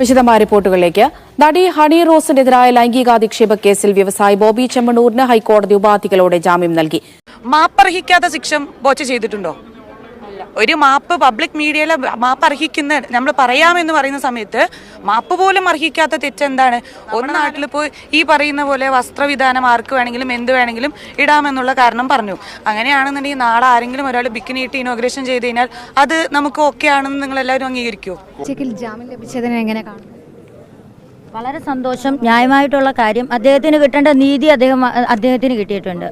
വിശദമായ റിപ്പോർട്ടുകളിലേക്ക്. നടി ഹണി റോസിനെതിരായ ലൈംഗികാധിക്ഷേപ കേസിൽ വ്യവസായി ബോബി ചെമ്മണൂരിന് ഹൈക്കോടതി ഉപാധികളോടെ ജാമ്യം നൽകി. മാപ്പർഹിക്കാത്ത ശിക്ഷ ബോച്ച ചെയ്തിട്ടുണ്ടോ? ഒരു മാപ്പ് പബ്ലിക് മീഡിയയിലെ മാപ്പ് അർഹിക്കുന്ന നമ്മൾ പറയാമെന്ന് പറയുന്ന സമയത്ത് മാപ്പ് പോലും അർഹിക്കാത്ത തെറ്റെന്താണ്? ഒരു നാട്ടിൽ പോയി ഈ പറയുന്ന പോലെ വസ്ത്രവിധാനം ആർക്ക് വേണമെങ്കിലും എന്ത് വേണമെങ്കിലും ഇടാമെന്നുള്ള കാരണം പറഞ്ഞു. അങ്ങനെയാണെന്നുണ്ടെങ്കിൽ നാളെ ആരെങ്കിലും ഒരാൾ ബിക്കിനിയിട്ട് ഇനോഗ്രേഷൻ ചെയ്ത് കഴിഞ്ഞാൽ അത് നമുക്ക് ഓക്കെ ആണെന്ന് നിങ്ങൾ എല്ലാവരും അംഗീകരിക്കുമോ ജാമ്യം ലഭിച്ചതിനെ എങ്ങനെ കാണും? വളരെ സന്തോഷം. ന്യായമായിട്ടുള്ള കാര്യം. അദ്ദേഹത്തിന് കിട്ടേണ്ട നീതി അദ്ദേഹം അദ്ദേഹത്തിന് കിട്ടിയിട്ടുണ്ട്.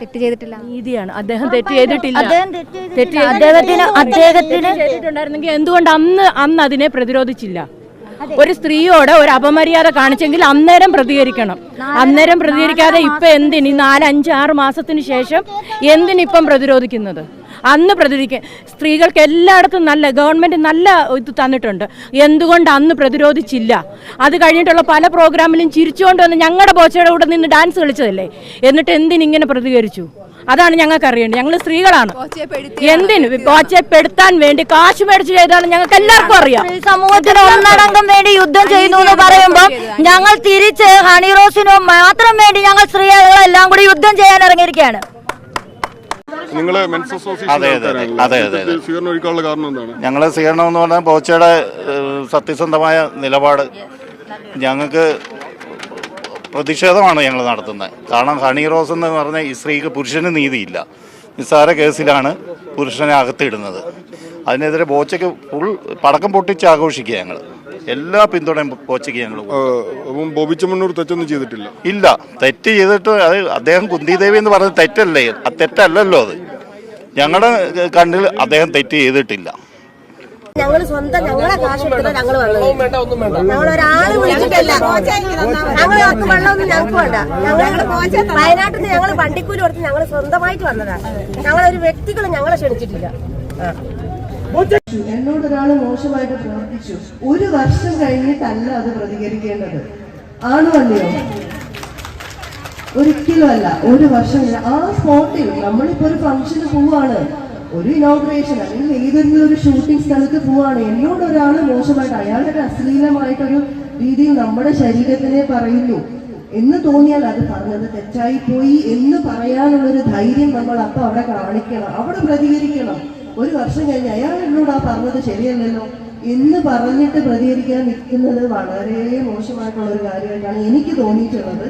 തെറ്റ് ചെയ്തിട്ടില്ല. നീതിയാണ്. അദ്ദേഹം തെറ്റ് ചെയ്തിട്ടില്ല. അദ്ദേഹം തെറ്റ്. അദ്ദേഹത്തിന് അദ്ദേഹത്തിന് ചെയ്തിട്ടുണ്ടായിരുന്നെങ്കിൽ എന്തുകൊണ്ട് അന്ന് അന്ന് അതിനെ പ്രതിരോധിച്ചില്ല? ഒരു സ്ത്രീയോട് ഒരു അപമര്യാദ കാണിച്ചെങ്കിൽ അന്നേരം പ്രതികരിക്കണം. അന്നേരം പ്രതികരിക്കാതെ ഇപ്പൊ എന്തിന്? ഈ നാല് അഞ്ച് ആറ് മാസത്തിന് ശേഷം എന്തിനിപ്പം പ്രതിരോധിക്കുന്നത്? അന്ന് പ്രതിരോധിക്കുക സ്ത്രീകൾക്ക് എല്ലായിടത്തും നല്ല ഗവൺമെന്റ് നല്ല ഇത് തന്നിട്ടുണ്ട്. എന്തുകൊണ്ട് അന്ന് പ്രതിരോധിച്ചില്ല? അത് കഴിഞ്ഞിട്ടുള്ള പല പ്രോഗ്രാമിലും ചിരിച്ചുകൊണ്ട് വന്ന് ഞങ്ങളുടെ ബോച്ചയുടെ കൂടെ നിന്ന് ഡാൻസ് കളിച്ചതല്ലേ? എന്നിട്ട് എന്തിനിങ്ങനെ പ്രതികരിച്ചു? അതാണ് ഞങ്ങൾക്ക് അറിയേണ്ടത്. ഞങ്ങൾ സ്ത്രീകളാണ്. എന്തിന്? ബോച്ചപ്പെടുത്താൻ വേണ്ടി കാശ് മേടിച്ച് ചെയ്താണ് ഞങ്ങൾക്ക് എല്ലാവർക്കും അറിയാം. ഈ സമൂഹത്തിന് ഒന്നടങ്കം വേണ്ടി യുദ്ധം ചെയ്യുന്നു എന്ന് പറയുമ്പോൾ ഞങ്ങൾ തിരിച്ച് ഹണി റോസിനോ മാത്രം വേണ്ടി ഞങ്ങൾ സ്ത്രീകളെല്ലാം കൂടി യുദ്ധം ചെയ്യാൻ ഇറങ്ങിയിരിക്കുകയാണ്. നിങ്ങൾ മെൻസ് അസോസിയേഷൻ അതെ, അതെ, അതെ. അതെ, അതെ, അതെ. സ്വീകരണം ഒരുക്കാനുള്ള കാരണം എന്താണ്? ഞങ്ങൾ സ്വീകരണം എന്ന് പറഞ്ഞാൽ ബോച്ചയുടെ ഏഹ്, സത്യസന്ധമായ നിലപാട്. ഞങ്ങൾക്ക് പ്രതിഷേധമാണ് ഞങ്ങൾ നടത്തുന്നത്. കാരണം ഹണി റോസ് എന്ന് പറഞ്ഞ ഈ സ്ത്രീക്ക് പുരുഷന് നീതിയില്ല. നിസ്സാര കേസിലാണ് പുരുഷനെ അകത്തിടുന്നത്. അതിനെതിരെ ബോച്ചയ്ക്ക് ഫുൾ പടക്കം പൊട്ടിച്ച് ആഘോഷിക്കുക ഞങ്ങൾ എല്ലാ പിന്തുണയും ബോച്ചയ്ക്ക് ഞങ്ങൾ ആ, അപ്പം തെറ്റൊന്നും ചെയ്തിട്ടില്ല. ഇല്ല. തെറ്റ് ചെയ്തിട്ട് അത് അദ്ദേഹം കുന്തിദേവി എന്ന് പറഞ്ഞ തെറ്റല്ലേ? അത് തെറ്റല്ലല്ലോ അത്. ഞങ്ങളുടെ കണ്ണിൽ അദ്ദേഹം തെറ്റ് ചെയ്തിട്ടില്ല. ഞങ്ങൾ സ്വന്തം ഞങ്ങളെ കാശ് എടുത്തിട്ട് ഞങ്ങൾ ഞങ്ങൾ ഒരാളെ വിളിച്ചിട്ടല്ല. ഞങ്ങൾ ഞങ്ങൾക്ക് വെള്ളമൊന്നും ഞങ്ങൾക്ക് വേണ്ട. ഞങ്ങൾ വയനാട്ടിൽ നിന്ന് ഞങ്ങൾ വണ്ടിക്കൂലി കൊടുത്ത് ഞങ്ങൾ സ്വന്തമായിട്ട് വന്നതാണ്. ഞങ്ങളൊരു വ്യക്തികളും ഞങ്ങളെ ക്ഷണിച്ചിട്ടില്ല. എന്നോട് ഒരാൾ മോശമായിട്ട് പ്രവർത്തിച്ചു. ഒരു വർഷം കഴിഞ്ഞിട്ടല്ല അത് പ്രതികരിക്കേണ്ടത്. ആണോ അല്ലയോ? ഒരിക്കലും അല്ല ഒരു വർഷം ആ സ്പോട്ടിൽ നമ്മളിപ്പോ ഒരു ഫംഗ്ഷന് പോവാണ്. ഒരു ഇനോഗ്രേഷൻ അല്ലെങ്കിൽ ഏതെങ്കിലും ഒരു ഷൂട്ടിംഗ് സ്ഥലത്ത് പോവാണ്. എന്നോട് ഒരാൾ മോശമായിട്ട് അയാളുടെ അശ്ലീലമായിട്ടൊരു രീതിയിൽ നമ്മുടെ ശരീരത്തിനെ പറയുന്നു. എന്ന് തോന്നിയാൽ അത് പറഞ്ഞത് തെറ്റായി പോയി എന്ന് പറയാനുള്ളൊരു ധൈര്യം നമ്മൾ അപ്പൊ അവിടെ കാണിക്കണം അവിടെ പ്രതികരിക്കണം. ഒരു വർഷം കഴിഞ്ഞ് അയാൾ എന്നോട് ആ പറഞ്ഞത് ശരിയല്ലല്ലോ എന്ന് പറഞ്ഞിട്ട് പ്രതികരിക്കാൻ നിൽക്കുന്നത് വളരെ മോശമായിട്ടുള്ള ഒരു കാര്യമായിട്ടാണ് എനിക്ക് തോന്നിയിട്ടുള്ളത്.